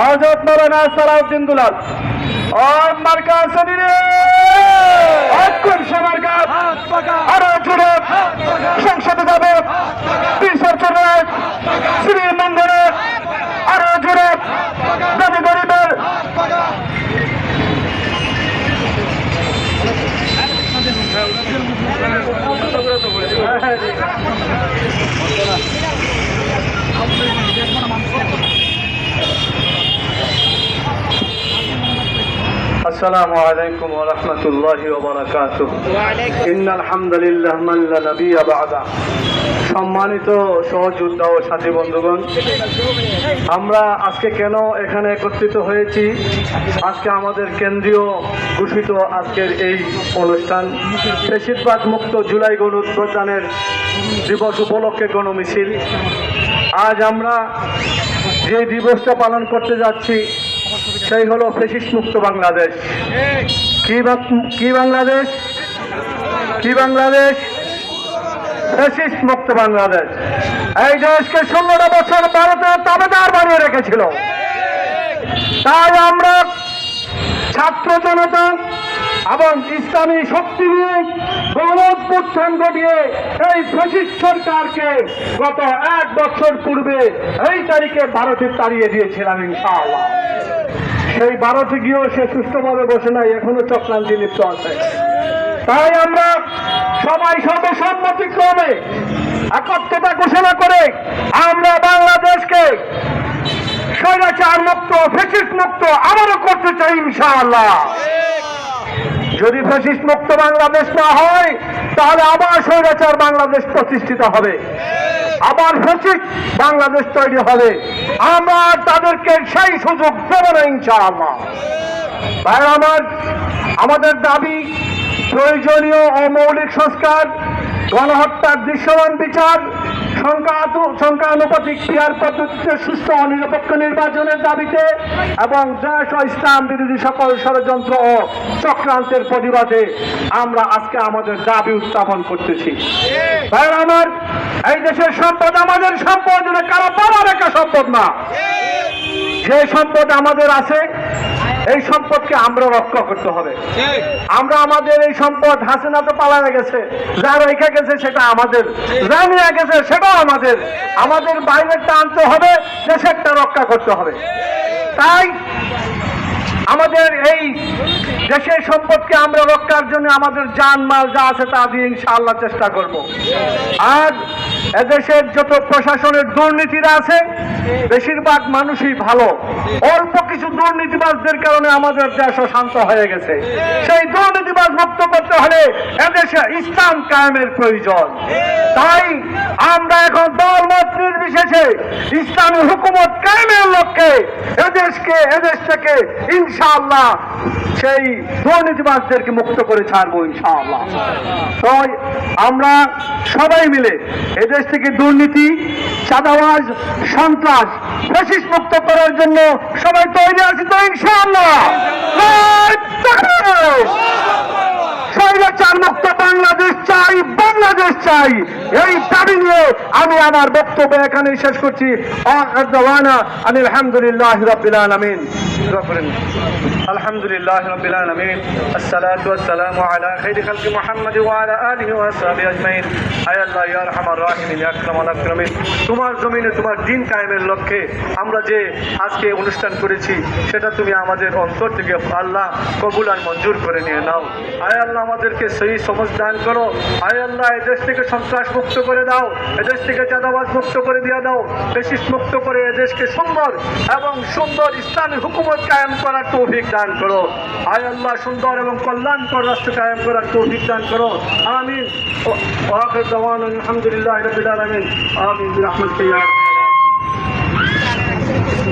হজরত মৌলানা সালাউদ্দিন দুলাল। ও মার্কা শরীরে অক্ষর সমার্কা আরও জুড়ে সংসদে যাবে। বিসর্জনের শ্রী মন্দিরে আরও জুড়ে দাবি গরিবের السلام عليكم ورحمة الله وبركاته إن الحمد لله من لا نبي بعده সম্মানিত সহযোদ্ধা ও সাথী বন্ধুগণ আমরা আজকে কেন এখানে একত্রিত হয়েছি আজকে আমাদের কেন্দ্রীয় ঘোষিত আজকের এই অনুষ্ঠান বেশিরভাগ মুক্ত জুলাই গণ উদ্বোধনের দিবস উপলক্ষে গণমিছিল আজ আমরা যে দিবসটা পালন করতে যাচ্ছি সেই হলো ফেসিস মুক্ত বাংলাদেশ। কি বাংলাদেশ? কি বাংলাদেশ? ফেসিস মুক্ত বাংলাদেশ। এই দেশকে ষোলোটা বছর ভারতের তাবেদার বানিয়ে রেখেছিল। তাই আমরা ছাত্র জনতা এবং ইসলামী শক্তি নিয়ে গণোৎথান ঘটিয়ে এই ফেসিস সরকারকে গত এক বছর পূর্বে এই তারিখে ভারতে তাড়িয়ে দিয়েছিলাম, ইনশাআল্লাহ। সেই ভারতে গিয়েও সে সুষ্ঠুভাবে বসে নাই, এখনও চক্রান্তি লিপ্ত আছে। তাই আমরা সবাই সর্বসম্মতিক্রমে একত্রতা ঘোষণা করে আমরা বাংলাদেশকে স্বৈরাচার মুক্ত ফেসিস মুক্ত আবারও করতে চাই ইনশাআল্লাহ। যদি ফেসিস মুক্ত বাংলাদেশ না হয়, তাহলে আবার স্বৈরাচার বাংলাদেশ প্রতিষ্ঠিত হবে। আবার সঠিক বাংলাদেশ তৈরি হবে। আমরা তাদেরকে সেই সুযোগ দেব না, ইনশাআল্লাহ। আমার আমাদের দাবি প্রয়োজনীয় অমৌলিক সংস্কার গণহত্যার দৃশ্যমান বিচার সংখ্যা- সংখ্যানুপাতিক ক্রিয়ার পদ্ধতিতে সুস্থ ও নিরপেক্ষ নির্বাচনের দাবিতে এবং দেশ ও ইসলাম বিরোধী সকল ষড়যন্ত্র ও চক্রান্তের প্রতিবাদে আমরা আজকে আমাদের দাবি উত্থাপন করতেছি। আমার, এই দেশের সম্পদ আমাদের সম্পদ কারও বাবা রেখা সম্পদ না। যে সম্পদ আমাদের আছে এই সম্পদকে আমরা রক্ষা করতে হবে। আমরা আমাদের এই সম্পদ হাসিনা তো পালানো গেছে যা রেখে গেছে সেটা আমাদের যা নিয়ে গেছে সেটাও আমাদের। আমাদের বাইরেরটা আনতে হবে দেশেরটা রক্ষা করতে হবে। তাই আমাদের এই দেশের সম্পদকে আমরা রক্ষার জন্য আমাদের জান মাল যা আছে তা দিয়ে ইনশাআল্লাহ চেষ্টা করব। আর এদেশের যত প্রশাসনের দুর্নীতিরা আছে, বেশিরভাগ মানুষই ভালো। অল্প কিছু দুর্নীতিবাজদের কারণে আমাদের দেশ শান্ত হয়ে গেছে। সেই দুর্নীতিবাজ মুক্ত করতে হলে এদেশে ইসলাম কায়েমের প্রয়োজন। তাই আমরা এখন দল মত নির্বিশেষে ইসলামী হুকুমত কায়েমের লক্ষ্যে এদেশকে, এদেশ থেকে ইনশাআল্লাহ সেই দুর্নীতিবাজদেরকে মুক্ত করে ছাড়বো ইনশাআল্লাহ। তো আমরা সবাই মিলে এদেশ থেকে দুর্নীতি, চাঁদাবাজ, সন্ত্রাস ফেসিস মুক্ত করার জন্য সবাই তৈরি আছি তো ইনশাআল্লাহ। স্বৈরাচার মুক্ত বাংলাদেশ বাংলাদেশ চাই। এই দাবি নিয়ে আমি আমার বক্তব্য এখানে শেষ করছি। আমি আলহামদুলিল্লাহ রাব্বিল আলামিন। আয় আল্লাহ, ইয়া রাহিমিন, ইয়া আকরামিন। তোমার জমিনে তোমার দিন কায়েমের লক্ষ্যে আমরা যে আজকে অনুষ্ঠান করেছি, সেটা তুমি আমাদের অন্তর থেকে আল্লাহ কবুল আর মঞ্জুর করে নিয়ে নাও। আয় আল্লাহ, আমাদেরকে সেই সমাজ দান করো। আয় আল্লাহ এদেশ থেকে সন্ত্রাস মুক্ত করে দাও, এদেশ থেকে চাঁদাবাজ মুক্ত করে দিয়ে দাও বেশিস মুক্ত করে এদেশকে সুন্দর এবং সুন্দর ইসলামী হুকুমত কায়েম করার তৌফিক দান করো। আয় আল্লাহ, সুন্দর এবং কল্যাণকর রাষ্ট্র কায়েম করার তৌফিক দান করো। আমিন। আলহামদুলিল্লাহ আমিন আমিন আরহামার